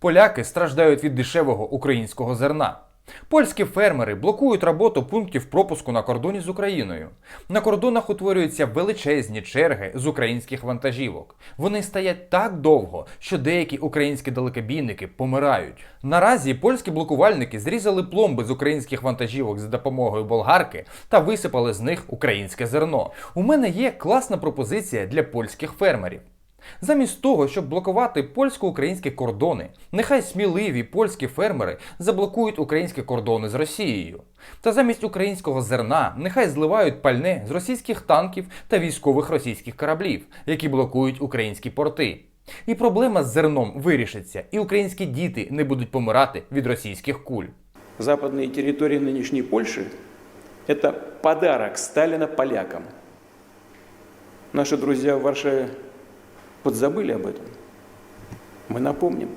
Поляки страждають від дешевого українського зерна. Польські фермери блокують роботу пунктів пропуску на кордоні з Україною. На кордонах утворюються величезні черги з українських вантажівок. Вони стоять так довго, що деякі українські далекобійники помирають. Наразі польські блокувальники зрізали пломби з українських вантажівок за допомогою болгарки та висипали з них українське зерно. У мене є класна пропозиція для польських фермерів. Замість того, щоб блокувати польсько-українські кордони, нехай сміливі польські фермери заблокують українські кордони з Росією. Та замість українського зерна нехай зливають пальне з російських танків та військових російських кораблів, які блокують українські порти. І проблема з зерном вирішиться, і українські діти не будуть помирати від російських куль. Западные территории нынешней Польши – это подарок Сталина полякам. Наши друзья в Варшаве подзабыли об этом. Мы напомним.